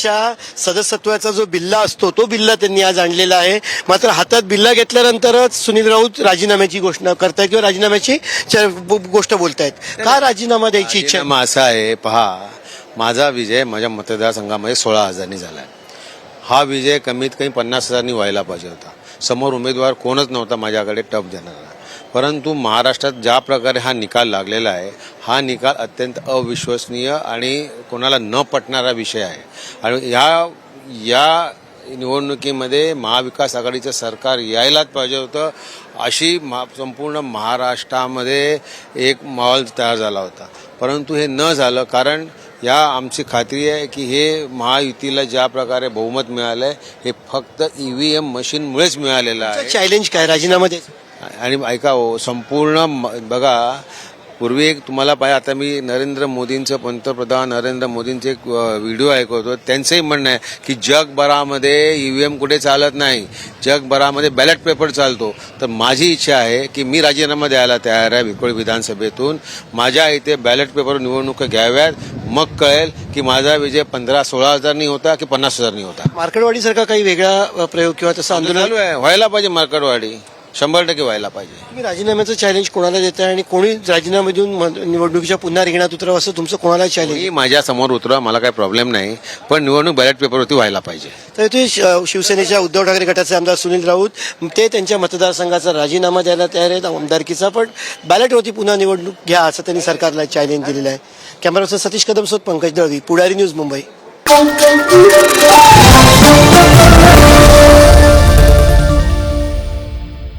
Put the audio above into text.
पक्षाच्या सदस्यत्वाचा जो बिल्ला असतो तो बिल्ला त्यांनी आज आणलेला आहे. मात्र हातात बिल्ला घेतल्यानंतरच सुनील राऊत राजीनाम्याची घोषणा करतायत किंवा राजीनाम्याची गोष्ट बोलतायत. का राजीनामा द्यायची इच्छा? असा आहे पहा माझा विजय माझ्या मतदारसंघामध्ये सोळा हजारांनी झाला आहे हा विजय कमीत कमी पन्नास हजारांनी व्हायला पाहिजे होता. समोर उमेदवार कोणच नव्हता माझ्याकडे टप देणारा परंतु महाराष्ट्रात ज्या प्रकारे हा निकाल लागलेला आहे हा निकाल अत्यंत अविश्वसनीय आणि कोणाला न पटणारा विषय आहे. आणि या या निवडणुकीमध्ये महाविकास आघाडीचं सरकार यायलाच पाहिजे होतं अशी मा संपूर्ण महाराष्ट्रामध्ये एक माहोल तयार झाला होता. परंतु हे न झालं कारण या आमची खात्री आहे की हे महायुतीला ज्या प्रकारे बहुमत मिळालं आहे हे फक्त ई व्ही एम मशीनमुळेच मिळालेलं आहे. चॅलेंज काय? राजीनामा द्यायचं. आणि ऐका हो संपूर्ण बघा पूर्वी एक तुम्हाला पाहिजे आता मी नरेंद्र मोदींचं पंतप्रधान नरेंद्र मोदींचे एक व्हिडिओ ऐकवतो त्यांचंही म्हणणं आहे की जगभरामध्ये ईव्हीएम कुठे चालत नाही जगभरामध्ये बॅलेट पेपर चालतो. तर माझी इच्छा आहे की मी राजीनामा द्यायला तयार आहे विकोळ विधानसभेतून. माझ्या इथे बॅलेट पेपर निवडणुका घ्याव्यात मग कळेल की माझा विजय पंधरा सोळा हजारनी होता की पन्नास हजारनी होता. मार्कडवाडीसारखा काही वेगळा प्रयोग किंवा तसं आंदोलन? व्हायला पाहिजे मार्केटवाडी. शंभर टक्के व्हायला पाहिजे. तुम्ही राजीनाम्याचं चॅलेंज कोणाला देताय आणि कोणी राजीनामा देऊन म- निवडणुकीच्या पुन्हा रिंगणात उतरावं असं तुमचं कोणाला चॅलेंज मी माझ्यासमोर उतरा मला काही प्रॉब्लेम नाही पण निवडणूक बॅलेट पेपरवरती व्हायला पाहिजे. तर ते श- शिवसेनेच्या उद्धव ठाकरे गटाचे आमदार सुनील राऊत ते त्यांच्या मतदारसंघाचा राजीनामा द्यायला तयार आहेत आमदारकीचा पण बॅलेटवरती पुन्हा निवडणूक घ्या असं त्यांनी सरकारला चॅलेंज दिलेलं आहे. कॅमेरा सतीश कदम सोत पंकज दळवी पुढारी न्यूज मुंबई.